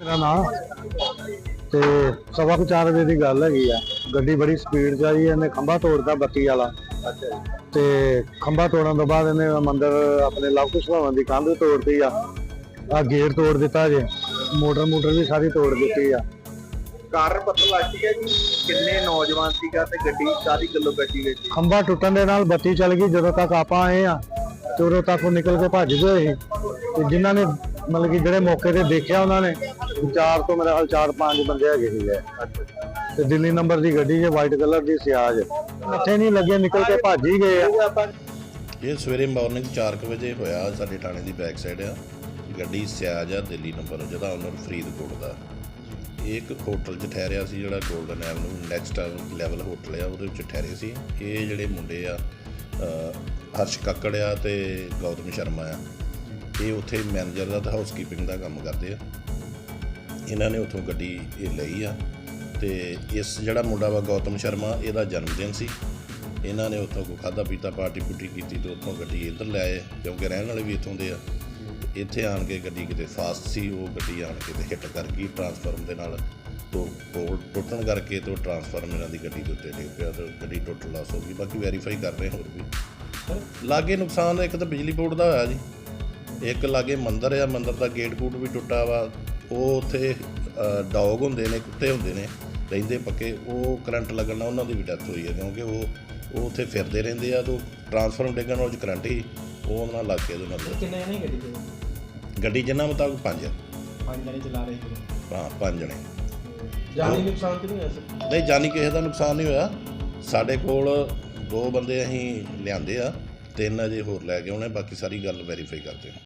ਮੇਰਾ ਨਾਮ। ਤੇ ਸਵਾ ਕੁ ਚਾਰ ਵਜੇ ਦੀ ਗੱਲ ਹੈਗੀ ਆ। ਗੱਡੀ ਬੜੀ ਸਪੀਡ 'ਚ ਆਈ ਇਹਨੇ ਖੰਭਾ ਤੋੜਦਾ ਬੱਤੀ ਵਾਲਾ। ਤੇ ਖੰਭਾ ਤੋੜਨ ਤੋਂ ਬਾਅਦ ਇਹਨੇ ਮੰਦਰ ਆਪਣੇ ਲਵ ਕੁਸ਼ ਭਵਨ ਦੀ ਕੰਧ ਤੋੜਦੀ ਆ। ਆ ਗੇਟ ਤੋੜ ਦਿੱਤਾ ਜੇ। ਮੋਟਰ ਮੋਟਰ ਵੀ ਸਾਰੀ ਤੋੜ ਦਿੱਤੀ ਆ। ਕਾਰਨ ਪਤਾ ਲੱਗ ਗਿਆ ਜੀ ਕਿੰਨੇ ਨੌਜਵਾਨ ਸੀਗਾ ਤੇ ਗੱਡੀ ਕਾਦੀ ਕਿਲੋ ਗੱਡੀ ਵਿੱਚ ਖੰਭਾ ਟੁੱਟਣ ਦੇ ਨਾਲ ਬੱਤੀ ਚੱਲ ਗਈ ਜਦੋਂ ਤੱਕ ਆਪਾਂ ਆਏ ਆ ਤੇ ਉਦੋਂ ਤੱਕ ਉਹ ਨਿਕਲ ਕੇ ਭੱਜ ਗਏ ਸੀ। ਤੇ ਜਿਨ੍ਹਾਂ ਨੇ ਮਤਲਬ ਕਿ ਜਿਹੜੇ ਮੌਕੇ ਤੇ ਦੇਖਿਆ ਉਹਨਾਂ ਨੇ ਚਾਰ ਤੋਂ ਮੇਰੇ ਹਾਲ ਚਾਰ ਪੰਜ ਬੰਦੇ ਹੈਗੇ ਸੀਗੇ। ਤੇ ਦਿੱਲੀ ਨੰਬਰ ਦੀ ਗੱਡੀ ਜੇ ਵਾਈਟ ਕਲਰ ਦੀ ਸਿਆਜ। ਮੱਥੇ ਨਹੀਂ ਲੱਗੇ, ਨਿਕਲ ਕੇ ਭੱਜ ਹੀ ਗਏ ਆ। ਇਹ ਸਵੇਰੇ ਮਾਰਨਿੰਗ 4:00 ਵਜੇ ਹੋਇਆ ਸਾਡੇ ਥਾਣੇ ਦੀ ਬੈਕ ਸਾਈਡ ਆ। ਗੱਡੀ ਸਿਆਜ ਆ ਦਿੱਲੀ ਨੰਬਰ ਜਿਹਦਾ ਓਨਰ ਫਰੀਦਕੋਟ ਦਾ। ਇਹ ਇੱਕ ਹੋਟਲ 'ਚ ਠਹਿਰਿਆ ਸੀ ਜਿਹੜਾ golden avenue next level hotel ਆ, ਉਹਦੇ ਵਿੱਚ ਠਹਿਰੇ ਸੀ। ਇਹ ਜਿਹੜੇ ਮੁੰਡੇ ਆ ਹਰਸ਼ ਕੱਕੜ ਆ ਤੇ ਗੌਤਮ ਸ਼ਰਮਾ ਆ। ਇਹ ਉੱਥੇ ਮੈਨੇਜਰ ਦਾ ਤੇ ਹਾਊਸਕੀਪਿੰਗ ਦਾ ਕੰਮ ਕਰਦੇ ਆ। ਇਹਨਾਂ ਨੇ ਉੱਥੋਂ ਗੱਡੀ ਇਹ ਲਈ ਆ ਤੇ ਇਸ ਜਿਹੜਾ ਮੁੰਡਾ ਵਾ ਗੌਤਮ ਸ਼ਰਮਾ, ਇਹਦਾ ਜਨਮ ਦਿਨ ਸੀ। ਇਹਨਾਂ ਨੇ ਉੱਥੋਂ ਕੋ ਖਾਦਾ ਪੀਤਾ, ਪਾਰਟੀ ਪੁੱਟੀ ਕੀਤੀ ਤੇ ਉੱਥੋਂ ਗੱਡੀ ਇੱਧਰ ਲੈ ਕਿਉਂਕਿ ਰਹਿਣ ਵਾਲੇ ਵੀ ਇੱਥੋਂ ਦੇ ਆ। ਇੱਥੇ ਆਣ ਕੇ ਗੱਡੀ ਕਿਤੇ ਫਾਸਟ ਸੀ, ਉਹ ਗੱਡੀ ਆਣ ਕੇ ਤੇ ਹਿੱਟ ਕਰ ਗਈ ਟਰਾਂਸਫਾਰਮ ਦੇ ਨਾਲ। ਤੋਂ ਪੋਲ ਟੁੱਟਣ ਕਰਕੇ ਤੋਂ ਟਰਾਂਸਫਾਰਮ ਇਹਨਾਂ ਦੀ ਗੱਡੀ ਦੇ ਉੱਤੇ ਡਿੱਗ ਪਿਆ ਤੇ ਗੱਡੀ ਟੁੱਟ ਲਾਸ ਹੋ ਗਈ। ਬਾਕੀ ਵੈਰੀਫਾਈ ਕਰ ਰਹੇ ਹੋਰ ਵੀ। ਲਾਗੇ ਨੁਕਸਾਨ ਇੱਕ ਤਾਂ ਬਿਜਲੀ ਬੋਰਡ ਦਾ ਹੋਇਆ ਜੀ। ਇੱਕ ਲਾਗੇ ਮੰਦਿਰ ਆ, ਮੰਦਿਰ ਦਾ ਗੇਟ ਗੂਟ ਵੀ ਟੁੱਟਾ ਵਾ। ਉਹ ਉੱਥੇ ਡੌਗ ਹੁੰਦੇ ਨੇ ਕੁੱਤੇ ਹੁੰਦੇ ਨੇ ਰਹਿੰਦੇ ਪੱਕੇ ਉਹ ਕਰੰਟ ਲੱਗਣ ਨਾਲ ਉਹਨਾਂ ਦੀ ਵੀ ਡੈਥ ਹੋਈ ਹੈ ਕਿਉਂਕਿ ਉਹ ਉਹ ਉੱਥੇ ਫਿਰਦੇ ਰਹਿੰਦੇ ਆ ਤੋਂ ਟਰਾਂਸਫਾਰਮ ਡਿੱਗਣ ਨਾਲ ਉਹ 'ਚ ਕਰੰਟ ਹੀ ਉਹ ਉਹਨਾਂ ਨਾਲ ਲੱਗ ਕੇ ਉਹਦੇ ਨਾਲ। ਕਿੰਨੇ ਜਣੇ ਗੱਡੀ ਤੇ ਗੱਡੀ ਜਿੰਨਾ ਮੁਤਾਬਕ ਪੰਜ। ਪੰਜ ਜਣੇ ਚਲਾ ਰਹੇ ਸੀ। ਹਾਂ ਪੰਜ ਜਣੇ। ਜਾਨੀ ਨੁਕਸਾਨ ਤੇ ਨਹੀਂ ਹੋਇਆ ਸਰ ਨਹੀਂ ਜਾਨੀ ਕਿਸੇ ਦਾ ਨੁਕਸਾਨ ਨਹੀਂ ਹੋਇਆ। ਸਾਡੇ ਕੋਲ ਦੋ ਬੰਦੇ ਅਸੀਂ ਲਿਆਂਦੇ ਆ ਤਿੰਨ ਅਜੇ ਹੋਰ ਲੈ ਕੇ ਆਉਣੇ ਬਾਕੀ ਸਾਰੀ ਗੱਲ ਵੈਰੀਫਾਈ ਕਰਦੇ ਹਾਂ